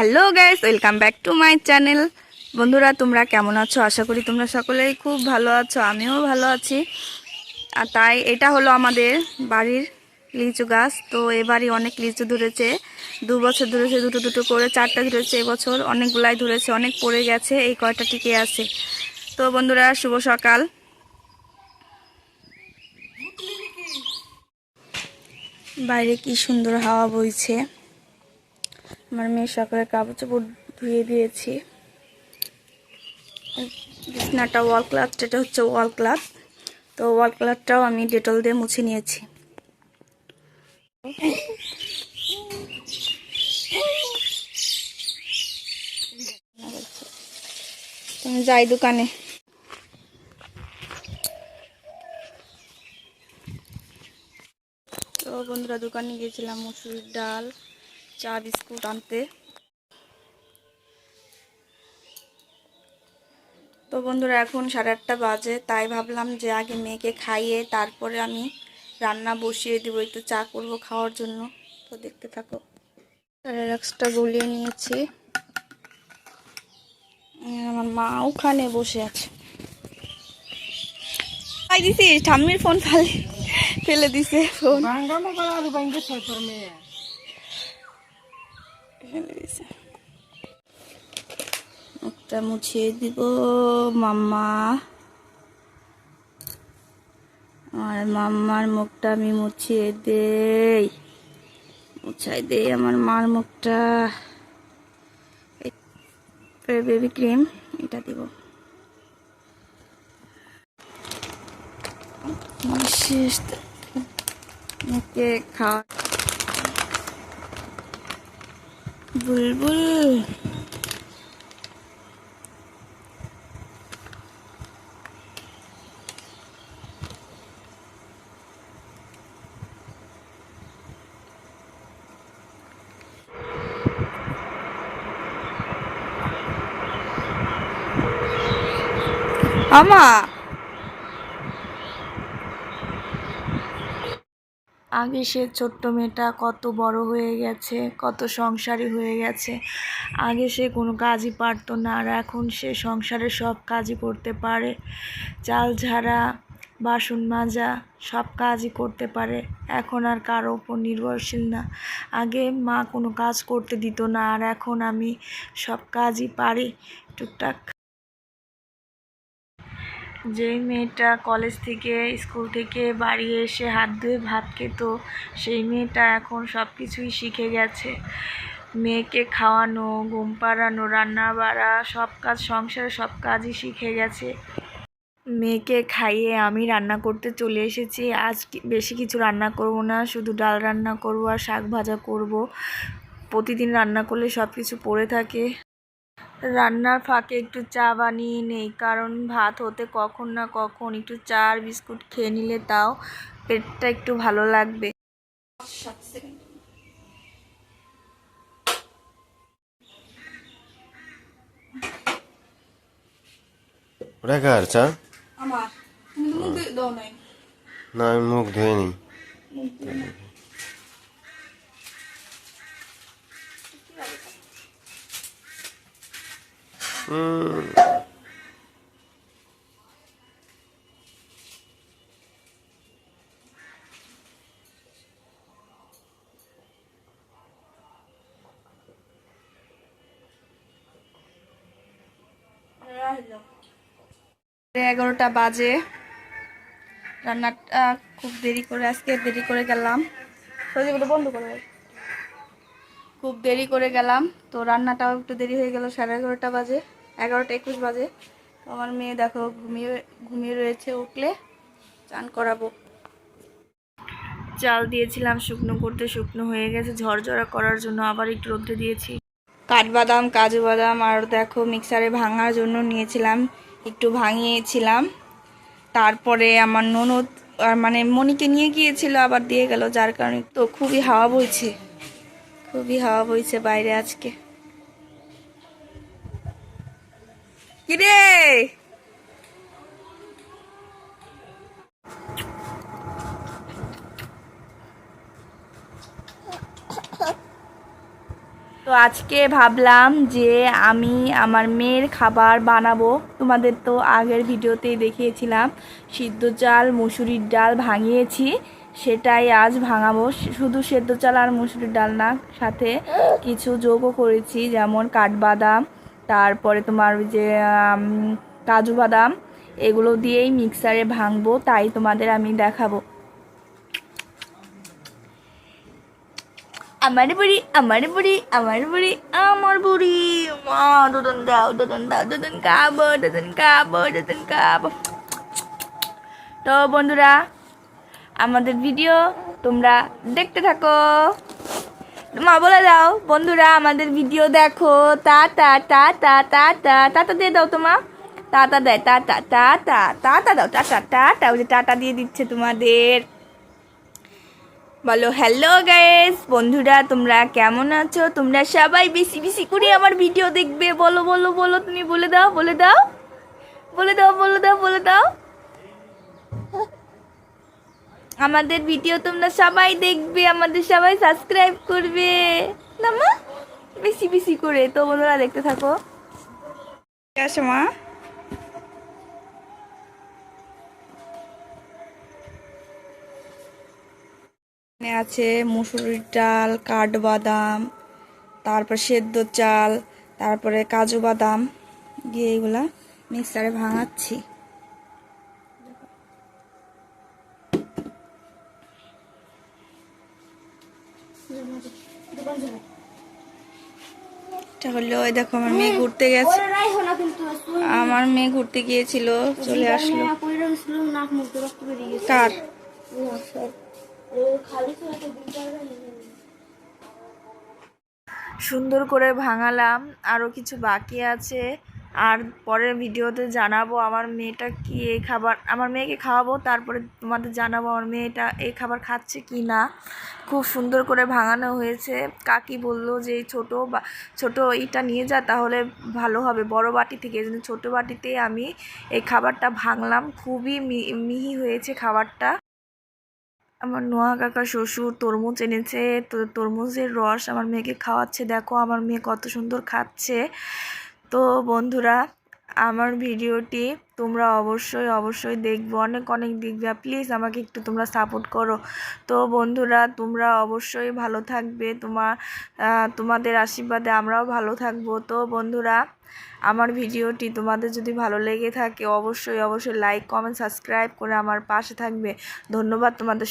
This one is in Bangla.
Hello guys, welcome back to my channel. বন্ধুরা, তোমরা কেমন আছো? আশা করি তোমরা সকলেই খুব ভালো আছো, আমিও ভালো আছি। আর তাই এটা হলো আমাদের বাড়ির লিচু গাছ। তো এবারই অনেক লিচু ধরেছে, দু বছর ধরেছে, দুটো দুটো করে, চারটা ধরেছে এবছর অনেকগুলাই ধরেছে, অনেক পড়ে গেছে, এই কয়টা টিকে আছে। তো বন্ধুরা, শুভ সকাল। বাইরে কি সুন্দর হাওয়া বইছে। আমার মেয়ে সকালে কাপড় চোপড় ধুয়ে দিয়েছি। বিছনাটা ওয়াল ক্লাথ এটা হচ্ছে ওয়াল ক্লাথ তো ওয়াল ক্লাথটাও আমি ডেটল দিয়ে মুছে নিয়েছি। তুমি যাই দোকানে। তো বন্ধুরা, দোকানে গিয়েছিলাম মুসুরির ডাল। চা বিস্কুট আনতে। তো বন্ধুরা, এখন সাড়ে আটটা বাজে, তাই ভাবলাম যে আগে মেয়েকে খাইয়ে তারপরে আমি রান্না বসিয়ে দিব, একটু চা করব খাওয়ার জন্য। তো দেখতে থাকো। রিল্যাক্সটা গলিয়ে নিয়েছি। আমার মা ওখানে বসে আছে। দিছিস ঠাম্মির ফোন ফেলে ফেলে দিছে ফোন ফেলে দিছে মুখটা মুছিয়ে দিব, মাম্মা। আর মাম্মার মুখটা আমি মুছিয়ে দেই। মুছাই দেই আমার মার মুখটা। বেবি ক্রিম এটা দিব। মুখে খাওয়া বুলবুল আমা আগে সে ছোট্ট মেয়েটা কত বড় হয়ে গেছে, কত সংসারী হয়ে গেছে। আগে সে কোনো কাজই পারতো না আর এখন সে সংসারের সব কাজই করতে পারে। চাল ঝাড়া, বাসন মাজা, সব কাজই করতে পারে। এখন আর কারও ওপর নির্ভরশীল না। আগে মা কোনো কাজ করতে দিত না আর এখন আমি সব কাজই পারি। টুকটাক যে মেয়েটা কলেজ থেকে স্কুল থেকে বাড়ি এসে হাত ধুয়ে ভাত খেত, সেই মেয়েটা এখন সব কিছুই শিখে গেছে। মেয়েকে খাওয়ানো, ঘুম পাড়ানো, রান্না বাড়া, সব কাজ, সংসারে সব কাজই শিখে গেছে। মেয়েকে খাইয়ে আমি রান্না করতে চলে এসেছি। আজ বেশি কিছু রান্না করব না, শুধু ডাল রান্না করব আর শাক ভাজা করব। প্রতিদিন রান্না করলে সব কিছু পড়ে থাকে। রান্নার ফাঁকে একটু চা বানিয়ে নেই কারণ ভাত হতে কখন না কখন একটু চা আর বিস্কুট খেয়ে নিলে তাও পেটটা একটু ভালো লাগবে। কার চা? না আমি মুখ ধুয়ে নিই এগারোটা বাজে। রান্নাটা খুব দেরি করে আজকে দেরি করে গেলাম। বন্ধ করে। খুব দেরি করে গেলাম। তো রান্নাটাও একটু দেরি হয়ে গেল, সাড়ে এগারোটা বাজে। এগারোটা একুশ বাজে। আমার মেয়ে দেখো ঘুমিয়ে ঘুমিয়ে রয়েছে, উঠলে চান করাবো। চাল দিয়েছিলাম, শুকনো করতে শুকনো হয়ে গেছে। ঝরঝরা করার জন্য আবার একটু রোদ্রে দিয়েছি। কাঠবাদাম, কাজু বাদাম আর দেখো মিক্সারে ভাঙার জন্য নিয়েছিলাম, একটু ভাঙিয়েছিলাম। তারপরে আমার ননদ, আর মানে মনিকে নিয়ে গিয়েছিল, আবার দিয়ে গেল। যার কারণে তো খুবই হাওয়া বইছে। খুবই হাওয়া বইছে বাইরে আজকে। কিরে? তো আজকে ভাবলাম যে আমি আমার মেয়ের খাবার বানাবো। তোমাদের তো আগের ভিডিওতেই দেখিয়েছিলাম। সিদ্ধ চাল, মুসুরির ডাল ভাঙিয়েছি, সেটাই আজ ভাঙাবো। শুধু সেদ্ধ চাল আর মুসুরির ডাল না, সাথে কিছু যোগও করেছি, যেমন কাঠবাদাম তারপরে তোমার ওই যে কাজু বাদাম, এগুলো দিয়েই মিক্সারে ভাঙবো, তাই তোমাদের আমি দেখাবো। আমার বুড়ি আমার বুড়ি আমার বুড়ি আমার বুড়ি। মা দুদন দাও দুদন দাও দুদন খাব দুদন খাব দুদন খাব। তো বন্ধুরা, আমাদের ভিডিও তোমরা দেখতে থাকো। মা বলে দাও বন্ধুরা আমাদের ভিডিও দেখো তা তা তা তা তা তা টাটা দিয়ে দাও তোমা টাটা দেয় টাটা টাটা টাটা দাও টাটা টাটা ওই যে টাটা দিয়ে দিচ্ছে তোমাদের বলো হ্যালো গাইস বন্ধুরা তোমরা কেমন আছো তোমরা সবাই বেশি বেশি করে আমার ভিডিও দেখবে বলো বলো বলো তুমি বলে দাও বলে দাও বলে দাও বলে দাও বলে দাও আমাদের ভিডিও তোমরা সবাই দেখবে, আমাদের সবাই সাবস্ক্রাইব করবে। না মা? বেশি বেশি করে। তো বন্ধুরা, দেখতে থাকো। আছে মা? আছে মুসুরির ডাল, কাঠবাদাম, তারপর সেদ্ধ চাল, তারপরে কাজু বাদাম। দিয়ে এগুলা মিক্সারে ভাঙাচ্ছি। এটা হলো ওই দেখো আমার মেয়ে ঘুরতে গেছে। আমার মেয়ে ঘুরতে গিয়েছিল, চলে আসলো। কার? সুন্দর করে ভাঙালাম আরও কিছু বাকি আছে। আর পরের ভিডিওতে জানাব আমার মেয়েটা কি এই খাবার, আমার মেয়েকে খাওয়াবো, তারপরে তোমাদের জানাব আমার মেয়েটা এই খাবার খাচ্ছে কি না। খুব সুন্দর করে ভাঙানো হয়েছে। কাকি বলল যে ছোটো বা, ছোটো ইটা নিয়ে যা, তাহলে ভালো হবে। বড় বাটি থেকে, এই ছোটো বাটিতে আমি এই খাবারটা ভাঙলাম। খুবই মিহি হয়েছে খাবারটা। আমার নোয়া কাকা শ্বশুর তরমুজ এনেছে, তো তরমুজের রস আমার মেয়েকে খাওয়াচ্ছে। দেখো আমার মেয়ে কত সুন্দর খাচ্ছে। তো বন্ধুরা, আমার ভিডিওটি তোমরা অবশ্যই অবশ্যই দেখবে। অনেক অনেক দেখবে। প্লিজ আমাকে একটু তোমরা সাপোর্ট করো। তো বন্ধুরা, তোমরা অবশ্যই ভালো থাকবে। তোমার তোমাদের আশীর্বাদে আমরাও ভালো থাকব। তো বন্ধুরা, আমার ভিডিওটি তোমাদের যদি ভালো লেগে থাকে, অবশ্যই অবশ্যই লাইক কমেন্ট সাবস্ক্রাইব করে আমার পাশে থাকবে। ধন্যবাদ তোমাদের